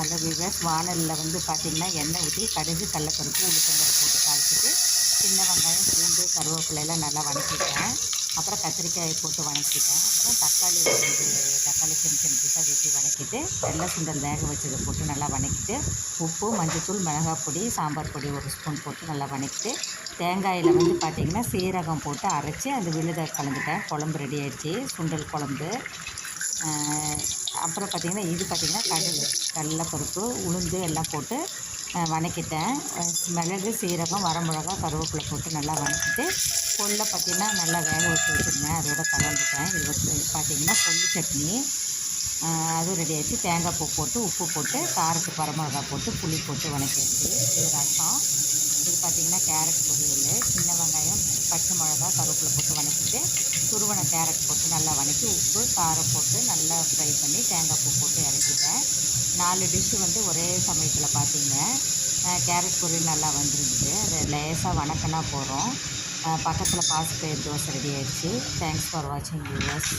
அதில் விவஸ் வானலில் வந்து பார்த்திங்கன்னா எண்ணெய் ஊற்றி கடுகு கடலப்பருப்பு உளுத்தம்பருப்பு போட்டு காய்ச்சிட்டு சின்ன வெங்காயம் பூண்டு கருவேப்பிலையெல்லாம் நல்லா வணக்கிட்டேன். அப்புறம் கத்திரிக்காயை போட்டு வதக்கிட்டேன் அப்புறம் தக்காளி வந்து தக்காளி சின்ன சின்ன பீஸாக வெட்டி வதக்கிட்டு வெள்ளை சுண்டல் வேக வச்சதை போட்டு நல்லா வதக்கிட்டு உப்பு மஞ்சள்தூள் மிளகாய் பொடி சாம்பார் பொடி ஒரு ஸ்பூன் போட்டு நல்லா வதக்கிட்டு தேங்காயில் வந்து பார்த்திங்கன்னா சீரகம் போட்டு அரைச்சி அந்த விழுதை கலந்துட்டேன். குழம்பு ரெடி ஆகிடுச்சி சுண்டல் குழம்பு அப்புறம் பார்த்திங்கன்னா இது பார்த்திங்கன்னா கடுகு. கடலப்பருப்பு உளுந்து எல்லாம் போட்டு வணக்கிட்டேன். வதக்கிட்டேன் மிளகு சீரகம் வரமிளகா கருவேப்பிலை போட்டு நல்லா வதக்கிட்டு கொல்லை பார்த்திங்கன்னா நல்லா வேக வச்சு வச்சுருந்தேன். அதோட கலந்துட்டேன். இது வந்து பார்த்திங்கன்னா கொள்ளு சட்னி. அதுவும் ரெடி ஆகிடுச்சு தேங்காய் பூ போட்டு உப்பு போட்டு காரத்து பரமிளகா போட்டு புளி போட்டு வதக்கிடுச்சு இது ரசம். இது பார்த்திங்கன்னா கேரட் பொரியல் சின்ன வெங்காயம் பச்சை மிளகா கருவேப்பிலை போட்டு வதக்கிட்டு துருவன கேரட் போட்டு நல்லா வதக்கி உப்பு காரம் போட்டு நல்லா ஃப்ரை பண்ணி தேங்காய் பூ போட்டு இறக்கிட்டேன். நாலு டிஷ்ஷு வந்து ஒரே சமயத்தில் பார்த்தீங்க. கேரட் பொரியல் நல்லா வந்துருந்துச்சு அதை லேசாக வணக்கினா போகிறோம் பக்கத்தில் பாசிப்பயிர் தோசை ரெடி ஆயிடுச்சு. தேங்க்ஸ் ஃபார் வாட்சிங் வியூவர்ஸ்